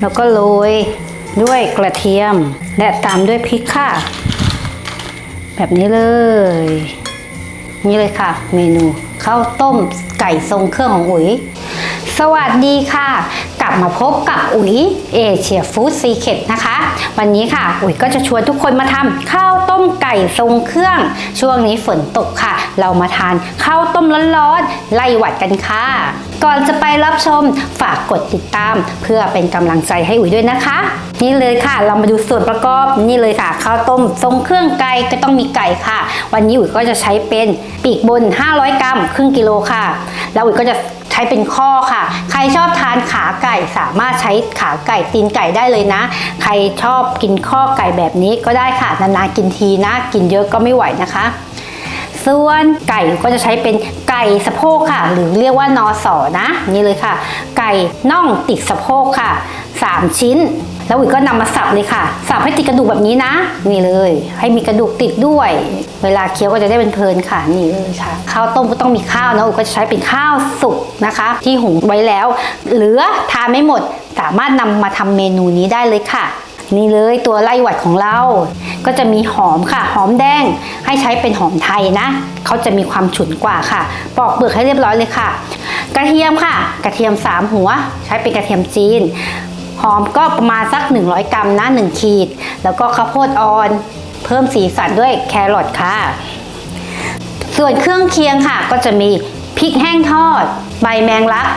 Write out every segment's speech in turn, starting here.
แล้วก็โรยด้วยกระเทียม และตามด้วยพริกค่ะ แบบนี้เลย นี่เลยค่ะ เมนูข้าวต้มไก่ทรงเครื่องของอุ๋ย สวัสดีค่ะ กลับมาพบกับอุ๋ยเอเชียฟู้ดซีเค t นะคะ วันนี้ค่ะ อุ๋ยก็จะชวนทุกคนมาทำข้าวต้มไก่ทรงเครื่อง ช่วงนี้ฝนตกค่ะ เรามาทานข้าวต้มร้อนๆไล่หวัดกันค่ะ ก่อนจะไปรับชมฝากกดติดตาม เพื่อเป็นกำลังใจให้อุ๋ยด้วยนะคะ นี่เลยค่ะ เรามาดูส่วนประกอบนี่เลยค่ะข้าวต้มทรงเครื่องไก่ก็ต้องมีไก่ค่ะ วันนี้อุ๋ยก็จะใช้เป็นปีกบน 500 กรัมครึ่งกิโลค่ะ แล้วอุ๋ยก็จะใช้เป็นข้อค่ะ ใครชอบทานขาไก่สามารถใช้ขาไก่ตีนไก่ได้เลยนะ ใครชอบกินข้อไก่แบบนี้ก็ได้ค่ะ นานๆกินทีนะ กินเยอะก็ไม่ไหวนะคะ ส่วนไก่ก็จะใช้เป็นไก่สะโพกค่ะ หรือเรียกว่านอสอนะ นี่เลยค่ะ ไก่น่องติดสะโพกค่ะ 3 ชิ้น แล้วอุยก็นำมาสับเลยค่ะ สับให้ติดกระดูกแบบนี้นะ นี่เลย ให้มีกระดูกติดด้วย เวลาเคี้ยวก็จะได้เป็นเพลินค่ะ นี่เลยค่ะ ข้าวต้มก็ต้องมีข้าวนะอุ๋ยก็จะใช้เป็นข้าวสุกนะคะ ที่หุงไว้แล้ว เหลือทานไม่หมด สามารถนำมาทำเมนูนี้ได้เลยค่ะ นี่เลยตัวไล่หวัดของเรา ก็จะมีหอมค่ะ หอมแดงให้ใช้เป็นหอมไทยนะเขาจะมีความฉุนกว่าค่ะ ปอกเปลือกให้เรียบร้อยเลยค่ะ กระเทียมค่ะ กระเทียม 3 หัว ใช้เป็นกระเทียมจีน หอมก็ประมาณสัก 100 กรัมนะ1ขีด แล้วก็ข้าวโพดอ่อน เพิ่มสีสันด้วยแครอทค่ะ ส่วนเครื่องเคียงค่ะ ก็จะมีพริกแห้งทอด ใบแมงลัก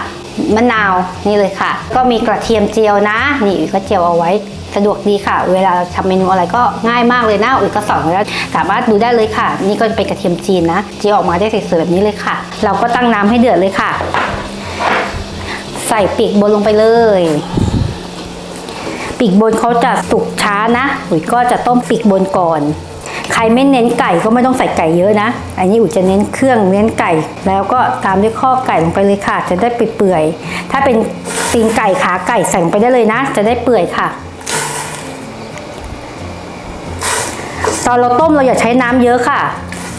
มะนาวนี่เลยค่ะ ก็มีกระเทียมเจียวนะ นี่ก็เจียวเอาไว้ สะดวกดีค่ะ เวลาทำเมนูอะไรก็ง่ายมากเลยนะอุ๋ยก็สอนไว้แล้วสามารถดูได้เลยค่ะ นี่ก็เป็นกระเทียมจีนนะจีออกมาได้สวยๆแบบนี้เลยค่ะ เราก็ตั้งน้ำให้เดือดเลยค่ะ ใส่ปีกบนลงไปเลยปีกบนเขาจะสุกช้านะอุ๋ยก็จะต้มปีกบนก่อน ใครไม่เน้นไก่ก็ไม่ต้องใส่ไก่เยอะนะ อันนี้อุ๋ยจะเน้นเครื่องเน้นไก่ แล้วก็ตามด้วยข้อไก่ลงไปเลยค่ะ จะได้เปื่อยๆถ้าเป็นตีนไก่ขาไก่ใส่ลงไปได้เลยนะ จะได้เปื่อยค่ะ ตอนเราต้มเราอย่าใช้น้ำเยอะค่ะ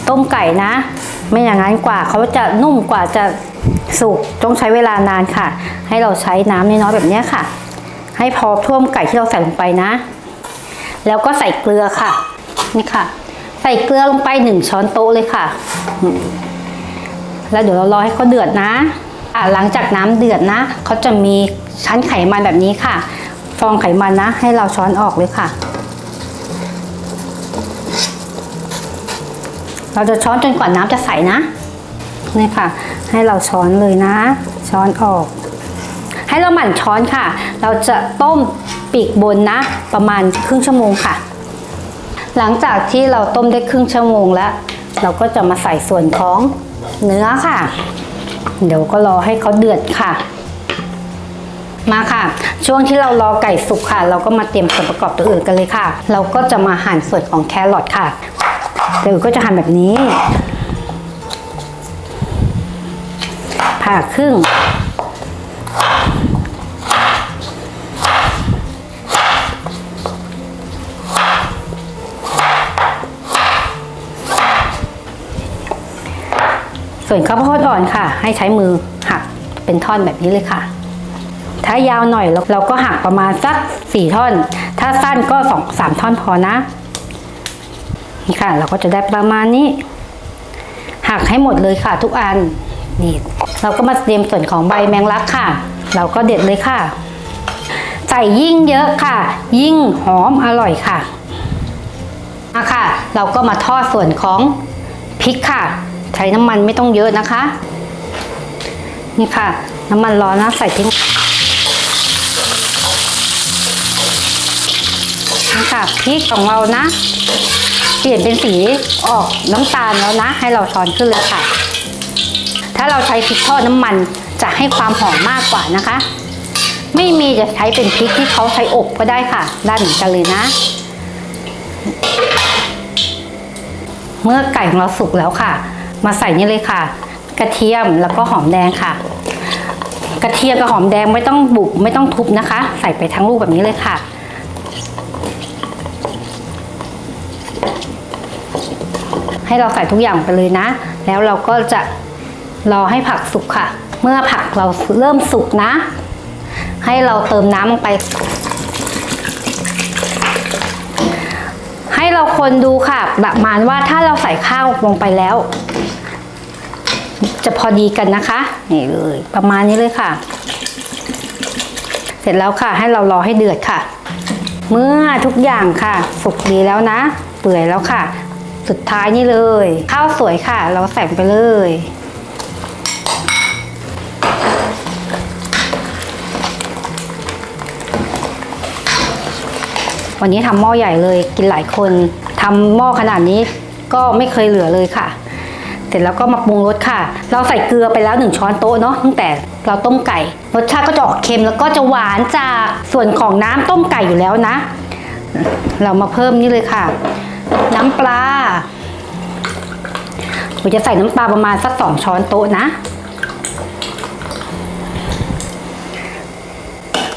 ต้มไก่นะ ไม่อย่างนั้นกว่าเขาจะนุ่มกว่าจะสุกต้องใช้เวลานานค่ะ ให้เราใช้น้ำน้อยๆแบบนี้ค่ะ ให้พอท่วมไก่ที่เราใส่ลงไปนะ แล้วก็ใส่เกลือค่ะ นี่ค่ะ ใส่เกลือลงไปหนึ่งช้อนโต๊ะเลยค่ะ แล้วเดี๋ยวเรารอให้เขาเดือดนะอะหลังจากน้ำเดือดนะเขาจะมีชั้นไขมันแบบนี้ค่ะ ฟองไขมันนะ ให้เราช้อนออกเลยค่ะ เราจะช้อนจนกว่าน้ำจะใสนะนี่ค่ะ ให้เราช้อนเลยนะ ช้อนออก ให้เราหมั่นช้อนค่ะ เราจะต้มปีกบนนะ ประมาณครึ่งชั่วโมงค่ะ หลังจากที่เราต้มได้ครึ่งชั่วโมงแล้ว เราก็จะมาใส่ส่วนของเนื้อค่ะ เดี๋ยวก็รอให้เขาเดือดค่ะ มาค่ะ ช่วงที่เรารอไก่สุกค่ะ เราก็มาเตรียมส่วนประกอบตัวอื่นกันเลยค่ะ เราก็จะมาหั่นส่วนของแครอทค่ะ เดี๋ยวก็จะหั่นแบบนี้ผ่าครึ่ง ส่วนข้าวโพดอ่อนค่ะ ให้ใช้มือหักเป็นท่อนแบบนี้เลยค่ะ ถ้ายาวหน่อยเราเราก็หักประมาณสักสี่ท่อน ถ้าสั้นก็สองสามท่อนพอนะ นี่ค่ะ เราก็จะได้ประมาณนี้หักให้หมดเลยค่ะ ทุกอันนี่เราก็มาเตรียมส่วนของใบแมงลักค่ะ เราก็เด็ดเลยค่ะ ใส่ยิ่งเยอะค่ะ ยิ่งหอมอร่อยค่ะมาค่ะ เราก็มาทอดส่วนของพริกค่ะ ใช้น้ำมันไม่ต้องเยอะนะคะ นี่ค่ะ น้ำมันร้อนนะใส่ทิ้งนี่ค่ะพริกของเรานะ ปลี่ยนเป็นสีออกน้ำตาลแล้วนะ ให้เราช้อนขึ้นเลยค่ะ ถ้าเราใช้พริกทอดน้ำมันจะให้ความหอมมากกว่านะคะ ไม่มีจะใช้เป็นพริกที่เขาใช้อบก็ได้ค่ะ ด้เหมือนกันเลยนะ เมื่อไก่ของเราสุกแล้วค่ะ มาใส่นี่เลยค่ะ กระเทียมแล้วก็หอมแดงค่ะ กระเทียมกับหอมแดงไม่ต้องบุบไม่ต้องทุบนะคะ ใส่ไปทั้งลูกแบบนี้เลยค่ะ ให้เราใส่ทุกอย่างไปเลยนะ แล้วเราก็จะรอให้ผักสุกค่ะ เมื่อผักเราเริ่มสุกนะ ให้เราเติมน้ำลงไป ให้เราคนดูค่ะ ประมาณว่าถ้าเราใส่ข้าวลงไปแล้ว จะพอดีกันนะคะ นี่เลย ประมาณนี้เลยค่ะ เสร็จแล้วค่ะ ให้เรารอให้เดือดค่ะ เมื่อทุกอย่างค่ะ สุกดีแล้วนะ เปื่อยแล้วค่ะ สุดท้ายนี่เลย ข้าวสวยค่ะ เราใส่ไปเลย วันนี้ทำหม้อใหญ่เลยกินหลายคนทำหม้อขนาดนี้ก็ไม่เคยเหลือเลยค่ะ เสร็จแล้วก็มาปรุงรสค่ะ เราใส่เกลือไปแล้วหนึ่งช้อนโต๊ะเนาะตั้งแต่เราต้มไก่ รสชาติก็จะออกเค็มแล้วก็จะหวานจากส่วนของน้ำต้มไก่อยู่แล้วนะ เรามาเพิ่มนี่เลยค่ะ น้ำปลาเราจะใส่น้ำปลาประมาณสักสองช้อนโต๊ะนะ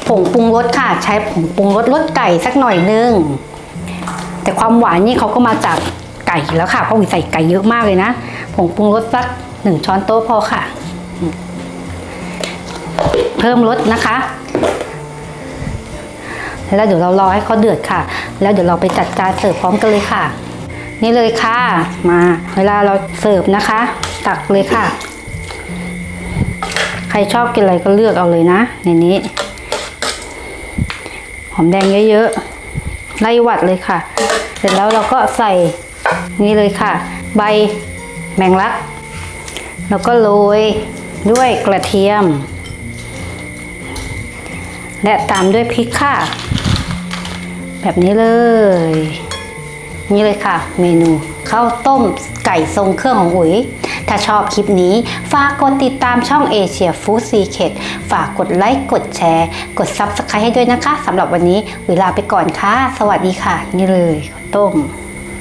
ผงปรุงรสค่ะ ใช้ผงปรุงรสรสไก่สักหน่อยนึง แต่ความหวานนี่เขาก็มาจากไก่แล้วค่ะเพราะวิใส่ไก่เยอะมากเลยนะผงปรุงรสสักหนึ่งช้อนโต๊ะพอค่ะ เพิ่มรสนะคะ แล้วเดี๋ยวเรารอให้เขาเดือดค่ะ แล้วเดี๋ยวเราไปจัดจานเสิร์ฟพร้อมกันเลยค่ะ นี่เลยค่ะ มาเวลาเราเสิร์ฟนะคะ ตักเลยค่ะ ใครชอบกินอะไรก็เลือกเอาเลยนะ ในนี้ หอมแดงเยอะๆไล่หวัดเลยค่ะ เสร็จแล้วเราก็ใส่นี่เลยค่ะ ใบแมงลัก แล้วก็โรยด้วยกระเทียม และตามด้วยพริกค่ะ แบบนี้เลย นี่เลยค่ะ เมนูข้าวต้มไก่ทรงเครื่องของอุ๋ย ถ้าชอบคลิปนี้ ฝากกดติดตามช่องเอเชียฟู้ดซีเคธฝากกดไลค์กดแชร์ กด Subscribe ให้ด้วยนะคะสำหรับวันนี้เวลาไปก่อนค่ะ สวัสดีค่ะ นี่เลยข้าวต้ม